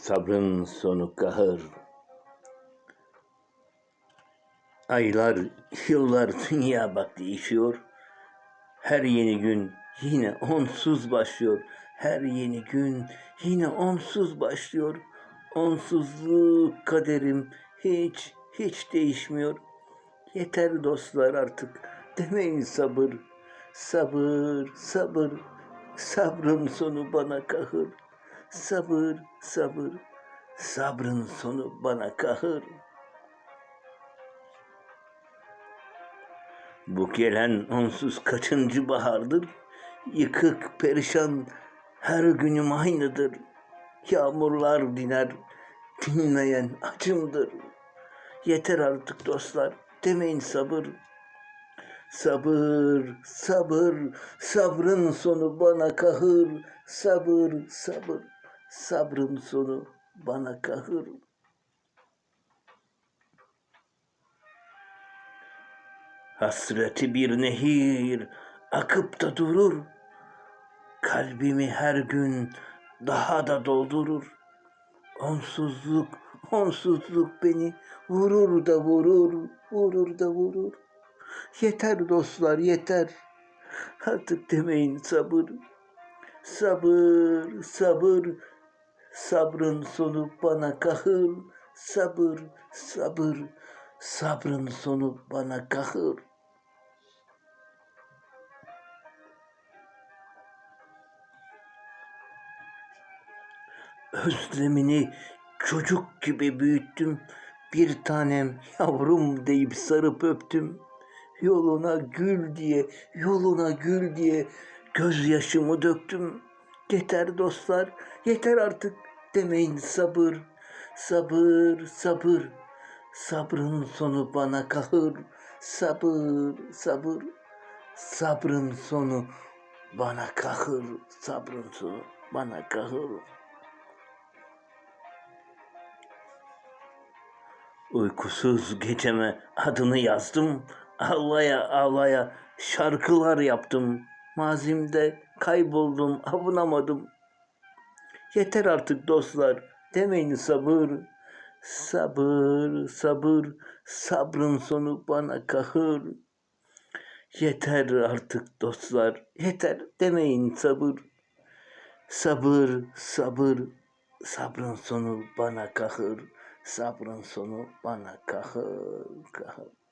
Sabrın sonu kahır. Aylar, yıllar dünya bak değişiyor. Her yeni gün yine onsuz başlıyor. Her yeni gün yine onsuz başlıyor. Onsuzluk kaderim hiç hiç değişmiyor. Yeter dostlar artık demeyin sabır. Sabır, sabır, sabrın sonu bana kahır. Sabır, sabır, sabrın sonu bana kahır. Bu gelen onsuz kaçıncı bahardır? Yıkık, perişan, her günüm aynıdır. Yağmurlar diner, dinmeyen acımdır. Yeter artık dostlar, demeyin sabır. Sabır, sabır, sabrın sonu bana kahır. Sabır, sabır, sabrın sonu bana kahır. Hasreti bir nehir akıp da durur. Kalbimi her gün daha da doldurur. Onsuzluk, onsuzluk beni vurur da vurur, vurur da vurur. Yeter dostlar yeter. Artık demeyin sabır. Sabır, sabır. Sabrın sonu bana kahır. Sabır, sabır. Sabrın sonu bana kahır. Özlemini çocuk gibi büyüttüm. Bir tanem yavrum deyip sarıp öptüm. Yoluna gül diye, yoluna gül diye gözyaşımı döktüm. Yeter dostlar, yeter artık demeyin sabır. Sabır, sabır. Sabrın sonu bana kahır. Sabır, sabır. Sabrın sonu bana kahır. Sabrın sonu bana kahır. Uykusuz geceme adını yazdım. Ağlaya ağlaya şarkılar yaptım. Mazimde kayboldum, avunamadım. Yeter artık dostlar, demeyin sabır. Sabır, sabır, sabrın sonu bana kahır. Yeter artık dostlar, yeter demeyin sabır. Sabır, sabır, sabrın sonu bana kahır. Sabrın sonu bana kahır, kahır.